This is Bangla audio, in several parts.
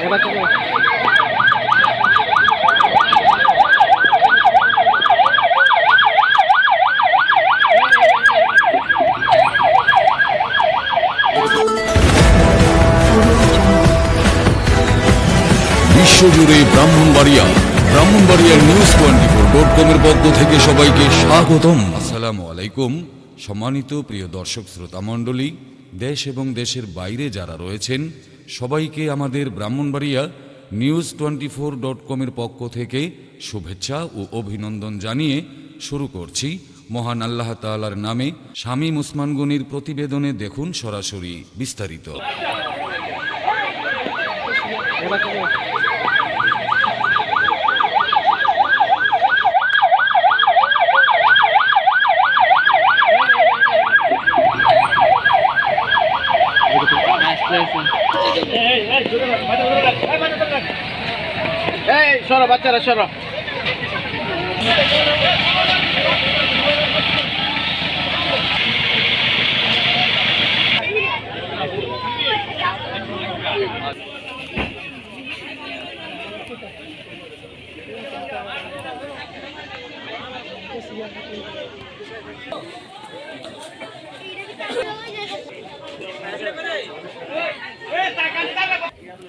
বিশ্বজুড়ে Brahmanbaria Brahmanbaria news twenty four dot কমের পক্ষ থেকে সবাইকে স্বাগতম। আসসালামু আলাইকুম। সম্মানিত প্রিয় দর্শক, শ্রোতা মণ্ডলী, দেশ এবং দেশের বাইরে যারা রয়েছেন সবাইকে আমাদের Brahmanbaria news twenty four dot কমের পক্ষ থেকে শুভেচ্ছা ও অভিনন্দন জানিয়ে শুরু করছি। মহান আল্লাহ তাআলার নামে শামীম ওসমান গনির প্রতিবেদনে দেখুন সরাসরি বিস্তারিত। এই সরো বাচ্চারা সরো।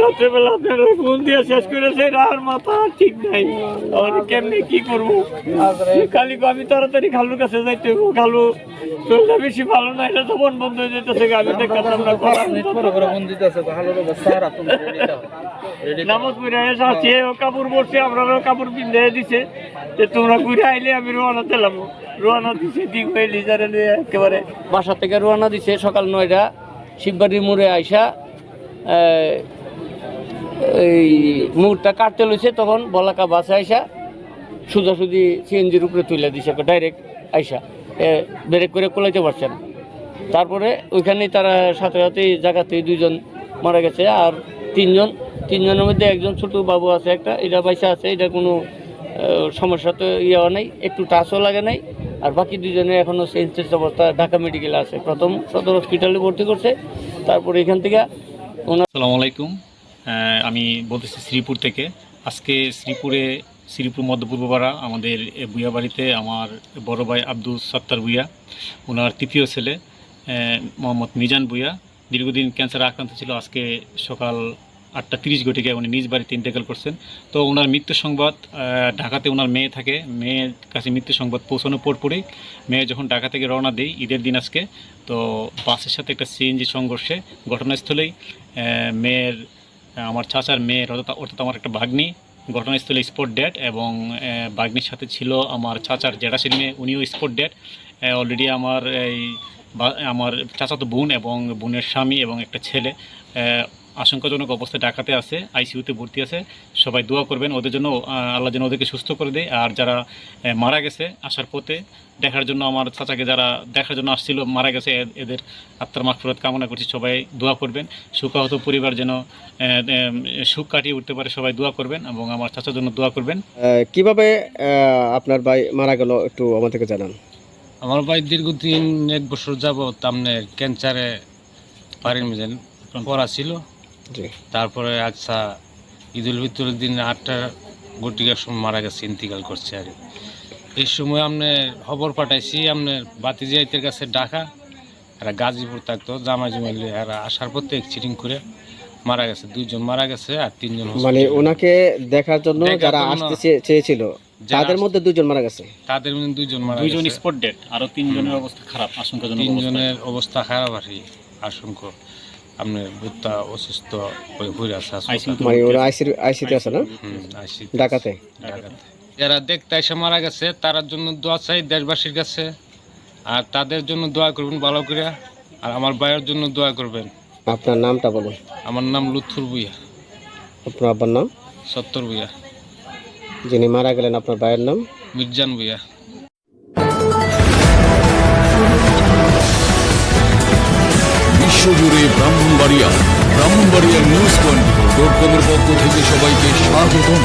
রাত্রেবেলা আপনারা ফোন দিয়ে শেষ করেছে আর মাথা ঠিক নাই। আর কেমনি কি করব? খালি আমি তাড়াতাড়ি খালুর কাছে যাইতে খালু বেশি ভালো না এটা তো বন্ধ হয়ে যেতেছে আমি দেখতাম না নামাজ পড়ে এসে আছে কাপড় পরছে আমরা কাপড় পিন্ধে দিছে। যে তোমরা ঘুরে আইলে আমি রোয়ানা দিলাম রোয়ানা দিছে দিক হয়ে লিজারে নিয়ে একেবারে বাসা থেকে রোয়ানা দিছে সকাল নয়টা। শিববাড়ির মোড়ে আইসা এই মুহূর্তটা কাটতে লইছে, তখন বলাকা বাসে আইসা সোজাসুজি সিএনজির উপরে তুলে দিছে ডাইরেক্ট আইসা। ব্রেক করে কোলাইতে পারছেন তারপরে ওইখানেই তারা সাথে সাথে জায়গাতেই দুইজন মারা গেছে, আর তিনজন, তিনজনের মধ্যে একজন ছোট বাবু আছে একটা, এটা বাইসা আছে, এটা কোনো সমস্যা তো ইয়ে নেই, একটু টাচও লাগে নাই, আর বাকি দুজনে এখনও সেন্সেস অবস্থা, ঢাকা মেডিকেলে আছে। প্রথম সদর হসপিটালে ভর্তি করছে, তারপরে এখান থেকে আসসালামু আলাইকুম। আমি বলতেছি শ্রীপুর থেকে। আজকে শ্রীপুরে, শ্রীপুর মধ্যপূর্বপাড়া আমাদের বুয়া বাড়িতে আমার বড় ভাই আব্দুল সত্তার বুয়া ওনার তৃতীয় ছেলে মোহাম্মদ মিজান বুয়া দীর্ঘদিন ক্যান্সারে আক্রান্ত ছিল, আজকে সকাল আটটা তিরিশ ঘটিকে উনি নিজ বাড়িতে ইন্তেকাল করছেন। তো ওনার মৃত্যু সংবাদ ঢাকাতে ওনার মেয়ে থাকে। মেয়ের কাছে মৃত্যু সংবাদ পৌঁছানোর পর পরেই মেয়ে যখন ঢাকা থেকে রওনা দেয় ঈদের দিন আজকে তো বাসের সাথে একটা সিএনজি সংঘর্ষে ঘটনাস্থলেই মেয়ের আমার চাচার মেয়ের অর্থাৎ আমার একটা ভাগ্নি ঘটনাস্থলে স্পট ডেট এবং আহ, ভাগ্নির সাথে ছিল আমার চাচার জেঠাশির মেয়ে উনিও স্পট ডেট। অলরেডি আমার এই আমার চাচাতো বোন এবং বোনের স্বামী এবং একটা ছেলে। আশঙ্কাজনক অবস্থায় ডাকাতে আছে আইসিইউতে ভর্তি আছে। সবাই দোয়া করবেন ওদের জন্য আল্লাহ যেন ওদেরকে সুস্থ করে দেয়। আর যারা মারা গেছে আসার পথে দেখার জন্য আমার চাচাকে যারা দেখার জন্য আসছিল মারা গেছে এদের আত্মার মাগফিরাত কামনা করছি সবাই দোয়া করবেন। সুখাহত পরিবার যেন সুখ কাটিয়ে উঠতে পারে সবাই দোয়া করবেন এবং আমার চাচার জন্য দোয়া করবেন। কীভাবে আপনার ভাই মারা গেল একটু আমাদেরকে জানান। আমার ভাই দীর্ঘদিন এক বছর যাব তামনে ক্যান্সারে পারেন পড়া ছিল। তারপরে আচ্ছা ঈদুল ফিতরের দিন আটটা গটিকার সময় মারা গেছে ইন্তিকাল করছে আর কি। এই সময় আপনি খবর পাঠাইছি আপনার বাতিজাইতের কাছে ডাকা এরা গাজীপুর থাকতো জামাই জমাইলে এরা আসার পথে চিটিং করে মারা গেছে দুইজন মারা গেছে আর তিনজন মানে ওনাকে দেখার জন্য যারা আসতে চেয়ে- চেয়েছিল তাদের মধ্যে দুজন মারা গেছে? তাদের মধ্যে দুইজন মারা দুইজন স্পট ডেট আরও তিনজনের অবস্থা খারাপ আশঙ্কাজনক তিনজনের অবস্থা খারাপ আর কি আশঙ্কা। আপনার বুদ্ধা অসুস্থ হয়ে ICU তে মানে ওরা আইসির আইসিতে আছে না? ঢাকাতে? ঢাকাতে। যারা দেখতে এসে মারা গেছে তার জন্য দোয়া চাই দেশবাসীর কাছে। আর তাদের জন্য দোয়া করবেন ভালো করে। আর আমার ভাইয়ের জন্য দোয়া করবেন। আপনার নামটা বলুন। আমার নাম লুৎফুর ভুইয়া। আপনার আব্বার নাম? সত্তর ভুইয়া। যিনি মারা গেলেন আপনার ভাইয়ের নাম? মির্জান ভুইয়া। বিশ্বজুড়ে Brahmanbaria Brahmanbaria news twenty dot কমের পক্ষ থেকে সবাইকে স্বাগতম।